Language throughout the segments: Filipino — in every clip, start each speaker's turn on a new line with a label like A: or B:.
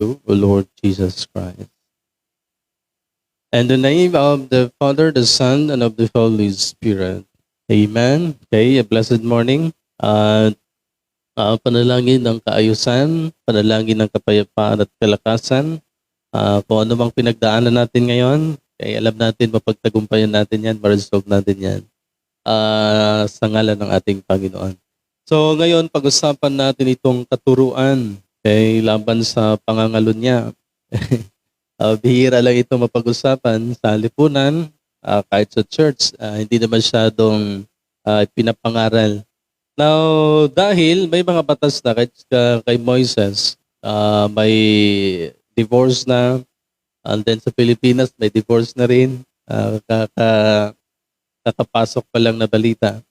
A: to O Lord Jesus Christ. In the name of the Father, the Son, and of the Holy Spirit. Amen. Okay, a blessed morning. At uh, panalangin ng kaayusan, panalangin ng kapayapaan at kalakasan. Ah, kung ano mang pinagdaanan natin ngayon, kaya alam natin, mapagtagumpayan natin yan, ma-resolve natin yan ah, sa ngalan ng ating Panginoon. So ngayon, pag-usapan natin itong katuruan kay laban sa pangangalon niya. Ah, bihira lang ito mapag-usapan sa lipunan, ah, kahit sa church, ah, hindi na masyadong ah, pinapangaral. Now, dahil may mga batas na kahit ka- kay Moises, ah, may divorce na, and then sa Pilipinas may divorce na rin, ah, kaka, kakapasok pa lang na balita.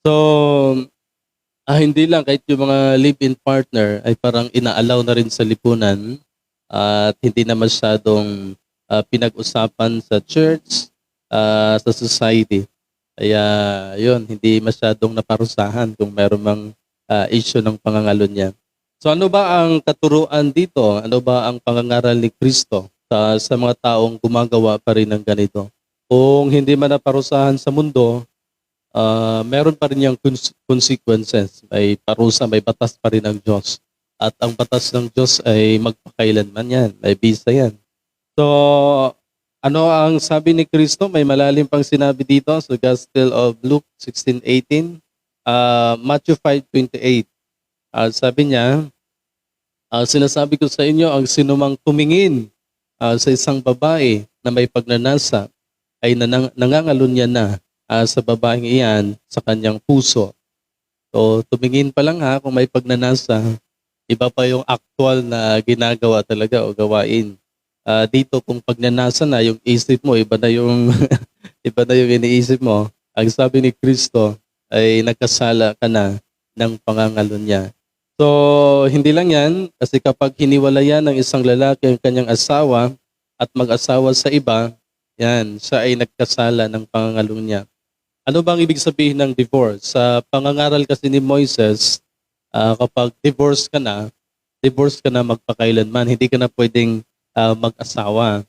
A: So, ah, hindi lang kahit yung mga live-in partner ay parang inaalaw na rin sa lipunan at hindi na masyadong ah, pinag-usapan sa church, ah, sa society. Kaya yun, hindi masyadong naparusahan kung meron mang ah, issue ng pangangalon niya. So ano ba ang katuruan dito? Ano ba ang pangangaral ni Kristo sa, sa mga taong gumagawa pa rin ng ganito? Kung hindi man naparusahan sa mundo, ah, meron pa rin yung cons- consequences. May parusa, may batas pa rin ng Diyos. At ang batas ng Diyos ay magpakailanman yan. May bisa yan. So, ano ang sabi ni Kristo? May malalim pang sinabi dito sa Gospel of Luke 16:18, uh, Matthew 5:28. Ah, sabi niya, ah, sinasabi ko sa inyo, ang sinumang tumingin ah, sa isang babae na may pagnanasa ay nanang, nangangalun niya na ah, sa babaeng iyan sa kanyang puso. So, tumingin pa lang ha kung may pagnanasa, iba pa yung actual na ginagawa talaga o gawain. Ah, dito kung pagnanasa na yung isip mo, iba na yung iba na yung iniisip mo. Ang sabi ni Kristo ay nagkasala ka na ng pangangalon niya. So, hindi lang yan, kasi kapag hiniwalayan ng isang lalaki ang kanyang asawa at mag-asawa sa iba, yan, siya ay nagkasala ng pangangalon niya. Ano bang ibig sabihin ng divorce? Sa pangangaral kasi ni Moises, ah, kapag divorce ka na, divorce ka na magpakailanman. Hindi ka na pwedeng ah, mag-asawa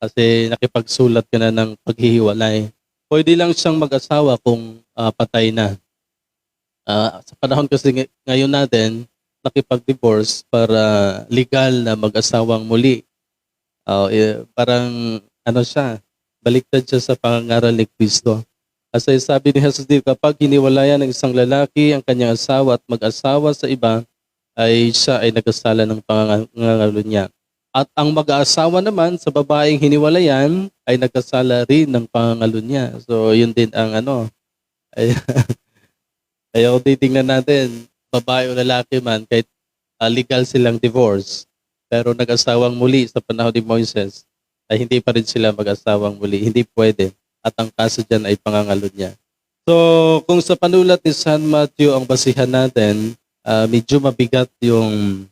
A: kasi nakipagsulat ka na ng paghihiwalay. Pwede lang siyang mag-asawa kung ah, patay na. Ah, sa panahon kasi ngay- ngayon natin, nakipag-divorce para legal na mag-asawang muli. Ah, eh, parang ano siya, baliktad siya sa pangangaral ni Kristo. Kasi sabi ni Jesus dito, kapag hiniwalayan ng isang lalaki ang kanyang asawa at mag-asawa sa iba, ay siya ay nagkasala ng pangangalo niya. At ang mag-aasawa naman sa babaeng hiniwalayan ay nagkasala rin ng pangangalo niya. So, yun din ang ano. Ay, kung titingnan natin, babae o lalaki man, kahit ah, legal silang divorce, pero nag-asawang muli sa panahon ni Moises, ay hindi pa rin sila mag-asawang muli. Hindi pwede. At ang kaso dyan ay pangangalo niya. So, kung sa panulat ni San Matthew ang basihan natin, ah, medyo mabigat yung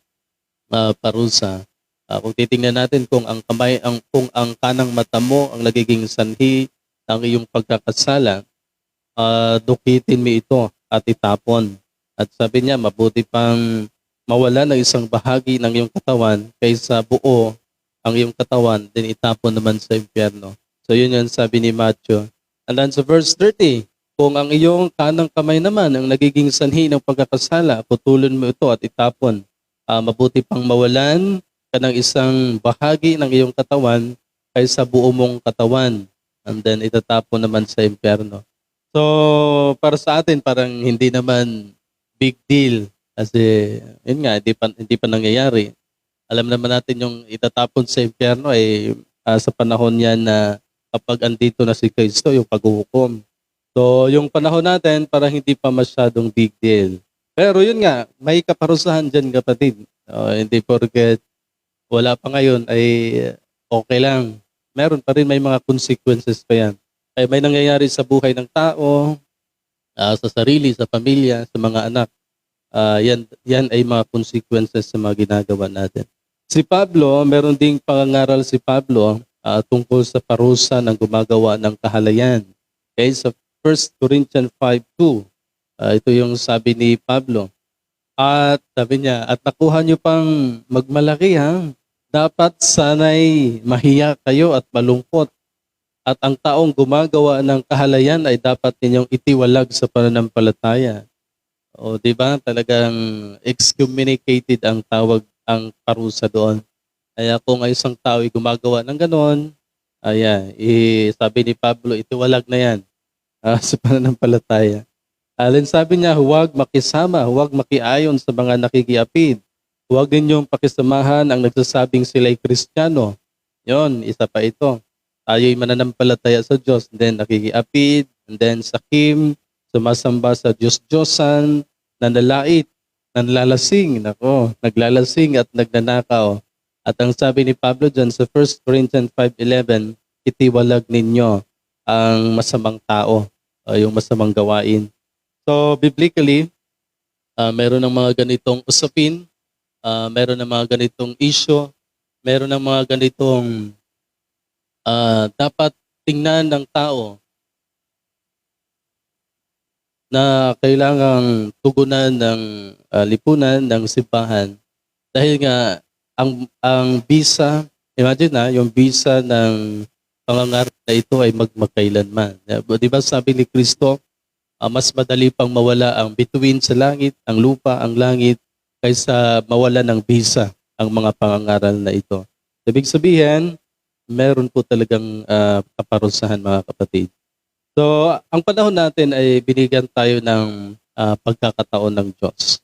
A: ah, parusa. Ah, kung titingnan natin kung ang kamay ang kung ang kanang mata mo ang nagiging sanhi ng iyong pagkakasala, ah, dukitin mo ito at itapon. At sabi niya, mabuti pang mawala ng isang bahagi ng iyong katawan kaysa buo ang iyong katawan, din itapon naman sa impyerno. So yun yung sabi ni Matthew. And then sa verse 30, kung ang iyong kanang kamay naman ang nagiging sanhi ng pagkakasala, putulon mo ito at itapon. Ah, mabuti pang mawalan ka ng isang bahagi ng iyong katawan kaysa buo mong katawan. And then itatapon naman sa impyerno. So, para sa atin, parang hindi naman big deal. Kasi, yun nga, hindi pa, hindi pa nangyayari. Alam naman natin yung itatapon sa impyerno ay ah, sa panahon yan na kapag andito na si Kristo, yung paghuhukom. So, yung panahon natin, parang hindi pa masyadong big deal. Pero yun nga, may kaparusahan dyan kapatid. Oh, hindi porket wala pa ngayon ay okay lang. Meron pa rin may mga consequences pa yan. Kaya may nangyayari sa buhay ng tao, ah, sa sarili, sa pamilya, sa mga anak. Ah, yan, yan ay mga consequences sa mga ginagawa natin. Si Pablo, meron ding pangangaral si Pablo ah, tungkol sa parusa ng gumagawa ng kahalayan. Okay, sa 1 Corinthians 5.2, ah, ito yung sabi ni Pablo. At sabi niya, at nakuha niyo pang magmalaki ha, dapat sanay mahiya kayo at malungkot. At ang taong gumagawa ng kahalayan ay dapat ninyong itiwalag sa pananampalataya. O, di ba? Talagang excommunicated ang tawag, ang parusa doon. Kaya kung ay isang tao ay gumagawa ng ganon, ayan, eh, sabi ni Pablo, itiwalag na yan ah, sa pananampalataya. Alin sabi niya, huwag makisama, huwag makiayon sa mga nakikiapid. Huwag ninyong pakisamahan ang nagsasabing sila'y Kristiyano. Yon, isa pa ito. Tayo'y mananampalataya sa Diyos, and then nakikiapid, and then sakim, sumasamba sa Diyos-Diyosan, nanlalait, nanlalasing, nako, naglalasing at nagnanakaw. At ang sabi ni Pablo dyan sa 1 Corinthians 5.11, itiwalag ninyo ang masamang tao, o yung masamang gawain. So, biblically, ah, meron ng mga ganitong usapin, ah, meron ng mga ganitong issue, meron ng mga ganitong ah, dapat tingnan ng tao na kailangang tugunan ng ah, lipunan ng simbahan dahil nga ang ang visa imagine na yung visa ng pangangarap na ito ay magmakailanman. Di ba sabi ni Kristo, ah, mas madali pang mawala ang bituin sa langit, ang lupa, ang langit, kaysa mawala ng visa ang mga pangangaral na ito. Ibig sabihin, meron po talagang ah, kaparusahan mga kapatid. So, ang panahon natin ay binigyan tayo ng ah, pagkakataon ng Diyos.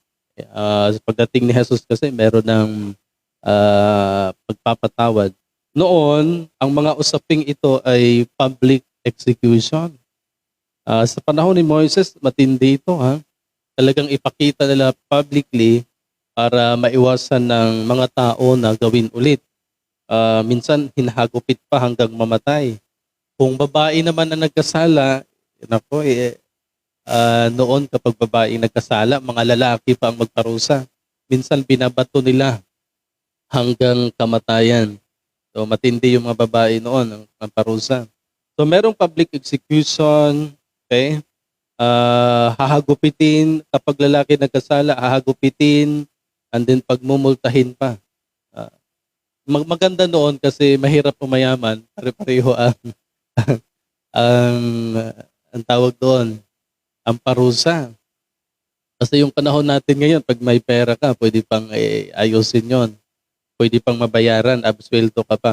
A: Ah, sa pagdating ni Jesus kasi meron ng ah, pagpapatawad. Noon, ang mga usaping ito ay public execution. Ah, sa panahon ni Moises, matindi ito ha. Talagang ipakita nila publicly para maiwasan ng mga tao na gawin ulit. Ah, minsan hinahagupit pa hanggang mamatay. Kung babae naman ang nagkasala, nako eh, ah, noon kapag babae nagkasala, mga lalaki pa ang magparusa. Minsan binabato nila hanggang kamatayan. So matindi yung mga babae noon ang, parusa. So merong public execution, okay? Ah, hahagupitin kapag lalaki nagkasala, hahagupitin and then pagmumultahin pa. Mag- maganda noon kasi mahirap pumayaman, pare-pareho ang ang ang tawag doon, ang parusa. Kasi yung panahon natin ngayon, pag may pera ka, pwede pang eh, ayusin yon pwede pang mabayaran, absuelto ka pa.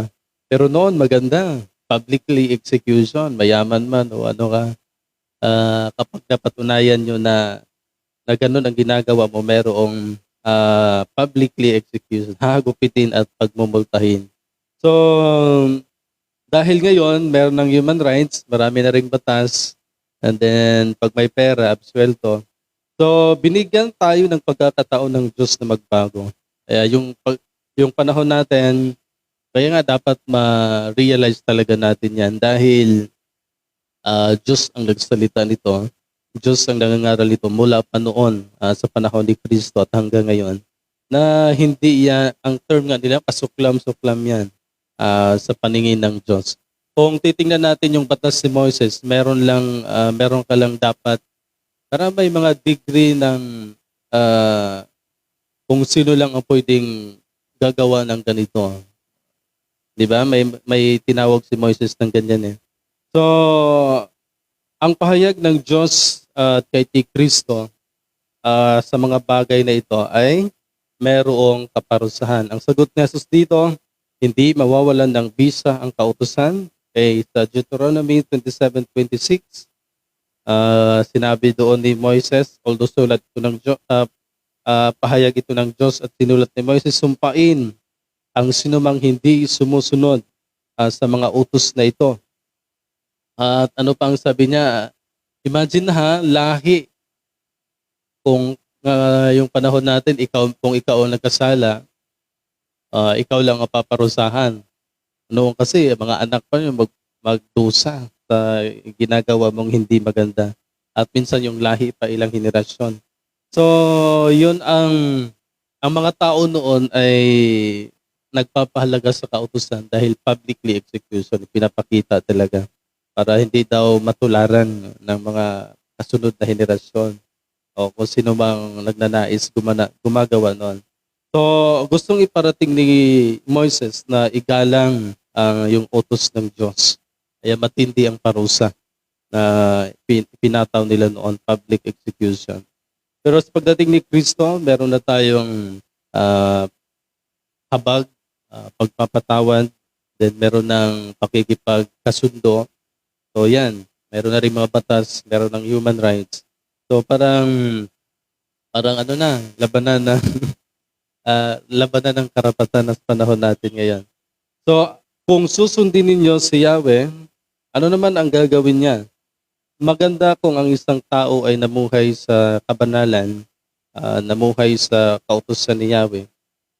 A: Pero noon, maganda. Publicly execution, mayaman man o ano ka. Ah, kapag napatunayan nyo na, na ganun ang ginagawa mo, merong ah, publicly execution, hahagupitin at pagmumultahin. So, dahil ngayon, meron ng human rights, marami na ring batas, and then pag may pera, absuelto. So, binigyan tayo ng pagkakataon ng Diyos na magbago. Kaya yung yung panahon natin, kaya nga dapat ma-realize talaga natin yan dahil ah, Diyos ang nagsalita nito. Diyos ang nangangaral nito mula pa noon ah, sa panahon ni Kristo at hanggang ngayon na hindi yan, ang term nga nila, pasuklam-suklam yan ah, sa paningin ng Diyos. Kung titingnan natin yung batas ni Moses, meron lang, ah, meron ka lang dapat, para may mga degree ng ah, kung sino lang ang pwedeng gagawa ng ganito. 'Di ba? May may tinawag si Moses ng ganyan eh. So, ang pahayag ng Diyos at kay ti Kristo ah, sa mga bagay na ito ay merong kaparusahan. Ang sagot ni Jesus dito, hindi mawawalan ng bisa ang kautusan. Kay sa Deuteronomy 27:26, ah, sinabi doon ni Moises, although sulat ito ng Diyos, ah, pahayag ito ng Diyos at sinulat ni Moises, sumpain ang sinumang hindi sumusunod ah, sa mga utos na ito. At ano pang sabi niya, imagine ha, lahi. Kung ah, yung panahon natin, ikaw, kung ikaw ang nagkasala, ah, ikaw lang ang paparusahan. Noon kasi, mga anak pa yung mag, magdusa sa ginagawa mong hindi maganda. At minsan yung lahi pa ilang henerasyon. So, yun ang ang mga tao noon ay nagpapahalaga sa kautusan dahil publicly execution pinapakita talaga para hindi daw matularan ng mga kasunod na henerasyon o kung sino mang nagnanais gumana, gumagawa noon. So, gustong iparating ni Moises na igalang ang yung utos ng Diyos. Kaya matindi ang parusa na pin- pinataw nila noon, public execution. Pero sa pagdating ni Kristo, meron na tayong ah, habag, ah, pagpapatawad, then meron ng pakikipagkasundo. So yan, meron na rin mga batas, meron ng human rights. So parang, parang ano na, labanan na, ah, labanan ng karapatan sa panahon natin ngayon. So, kung susundin ninyo si Yahweh, ano naman ang gagawin niya? Maganda kung ang isang tao ay namuhay sa kabanalan, ah, namuhay sa kautusan ni Yahweh.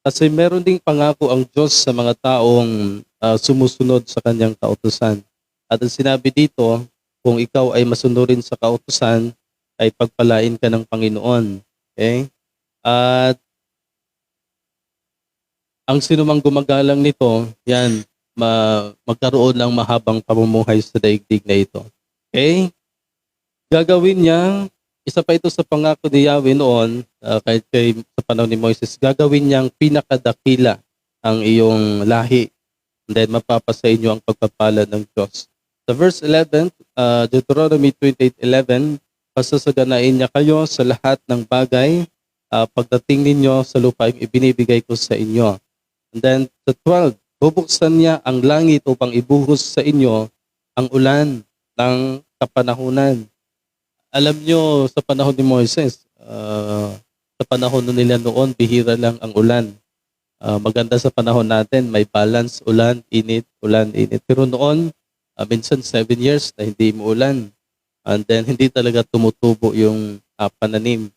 A: Kasi meron ding pangako ang Diyos sa mga taong ah, sumusunod sa kanyang kautusan. At ang sinabi dito, kung ikaw ay masunurin sa kautusan, ay pagpalain ka ng Panginoon. Okay? At ang sinumang gumagalang nito, yan, ma magkaroon ng mahabang pamumuhay sa daigdig na ito. Okay? Gagawin niya, isa pa ito sa pangako ni Yahweh noon, ah, kahit kay, sa panahon ni Moises, gagawin niyang pinakadakila ang iyong lahi. And then mapapasa inyo ang pagpapala ng Diyos. Sa verse 11, uh, Deuteronomy 28.11, pasasaganain niya kayo sa lahat ng bagay ah, pagdating ninyo sa lupa yung ibinibigay ko sa inyo. And then sa 12, bubuksan niya ang langit upang ibuhos sa inyo ang ulan ng kapanahunan. Alam nyo, sa panahon ni Moises, ah, sa panahon nila noon, bihira lang ang ulan. Ah, maganda sa panahon natin, may balance, ulan, init, ulan, init. Pero noon, ah, minsan seven years na hindi mo ulan. And then, hindi talaga tumutubo yung ah, pananim.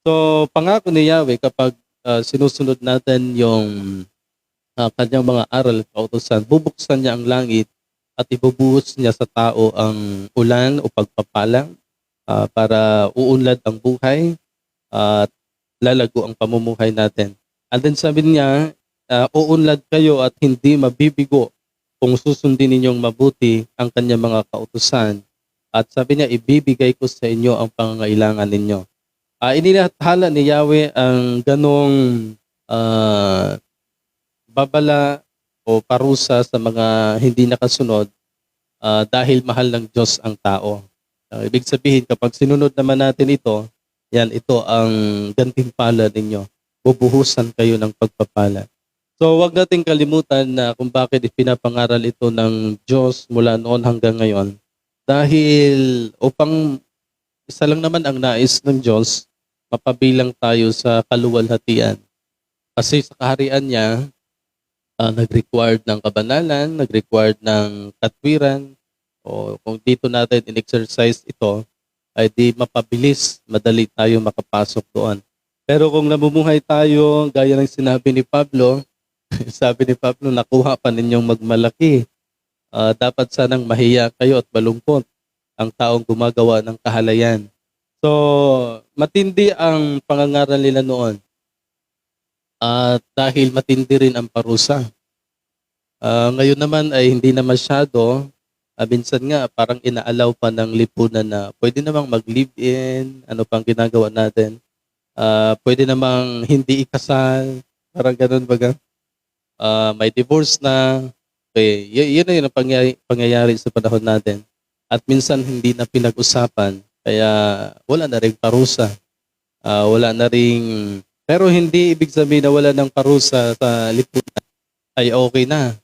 A: So, pangako ni Yahweh, kapag ah, sinusunod natin yung ah, kanyang mga aral at kautosan, bubuksan niya ang langit at ibubuhos niya sa tao ang ulan o pagpapalang ah, para uunlad ang buhay at lalago ang pamumuhay natin. And then sabi niya, ah, uunlad kayo at hindi mabibigo kung susundin ninyong mabuti ang kanyang mga kautusan. At sabi niya, ibibigay ko sa inyo ang pangangailangan ninyo. Uh, inilathala ni Yahweh ang ganong ah, babala o parusa sa mga hindi nakasunod ah, dahil mahal ng Diyos ang tao. Ah, ibig sabihin, kapag sinunod naman natin ito, yan, ito ang gantimpala ninyo. Bubuhusan kayo ng pagpapala. So, wag nating kalimutan na kung bakit ipinapangaral ito ng Diyos mula noon hanggang ngayon. Dahil upang isa lang naman ang nais ng Diyos, mapabilang tayo sa kaluwalhatian. Kasi sa kaharian niya, ah, nag-required ng kabanalan, nag-required ng katwiran, o kung dito natin in-exercise ito, ay di mapabilis, madali tayo makapasok doon. Pero kung namumuhay tayo, gaya ng sinabi ni Pablo, sabi ni Pablo, nakuha pa ninyong magmalaki. Ah, dapat sanang mahiya kayo at malungkot ang taong gumagawa ng kahalayan. So, matindi ang pangangaral nila noon. At dahil matindi rin ang parusa. Ah, ngayon naman ay hindi na masyado. Ah, minsan nga parang inaalaw pa ng lipunan na pwede namang mag-live-in, ano pang ginagawa natin. Ah, pwede namang hindi ikasal, parang ganun baga. Ah, may divorce na. Okay, y- yun na yun ang pangyayari, pangyayari sa panahon natin. At minsan hindi na pinag-usapan, kaya wala na rin parusa. Ah, wala na ring, pero hindi ibig sabihin na wala ng parusa sa lipunan ay okay na.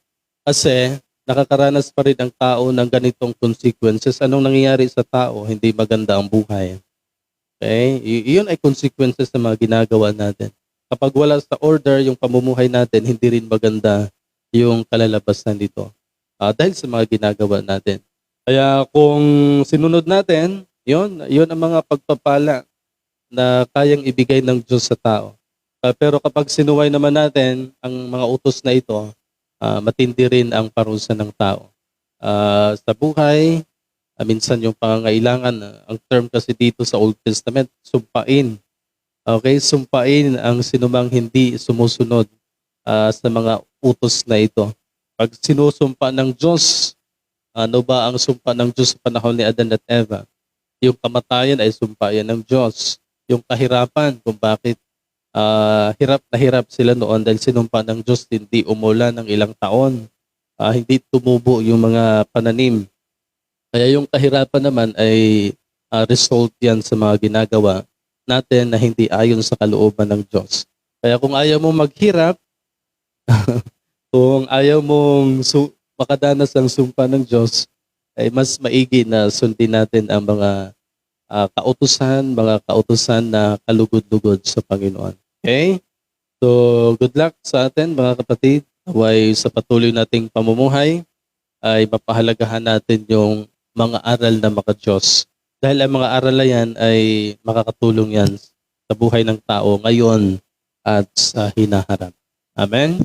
A: Kasi nakakaranas pa rin ang tao ng ganitong consequences. Anong nangyayari sa tao? Hindi maganda ang buhay. Okay? Y- yun ay consequences ng mga ginagawa natin. Kapag wala sa order yung pamumuhay natin, hindi rin maganda yung kalalabasan nito. Ah, dahil sa mga ginagawa natin. Kaya kung sinunod natin, yun, yun ang mga pagpapala na kayang ibigay ng Diyos sa tao. Ah, pero kapag sinuway naman natin ang mga utos na ito, ah, matindi rin ang parusa ng tao. Ah, sa buhay, ah, minsan yung pangangailangan, ah, ang term kasi dito sa Old Testament, sumpain. Okay, sumpain ang sinumang hindi sumusunod ah, sa mga utos na ito. Pag sinusumpa ng Diyos, ano ba ang sumpa ng Diyos sa panahon ni Adan at Eva? Yung kamatayan ay sumpa yan ng Diyos. Yung kahirapan, kung bakit ah, hirap na hirap sila noon dahil sinumpa ng Diyos hindi umulan ng ilang taon. Ah, hindi tumubo yung mga pananim. Kaya yung kahirapan naman ay ah, result yan sa mga ginagawa natin na hindi ayon sa kalooban ng Diyos. Kaya kung ayaw mong maghirap, kung ayaw mong su- makadanas ng sumpa ng Diyos, ay mas maigi na sundin natin ang mga ah, kautusan, mga kautusan na kalugod-lugod sa Panginoon. Okay? So, good luck sa atin mga kapatid. Naway sa patuloy nating pamumuhay ay mapahalagahan natin yung mga aral na maka-Diyos. Dahil ang mga aral na yan ay makakatulong yan sa buhay ng tao ngayon at sa hinaharap. Amen?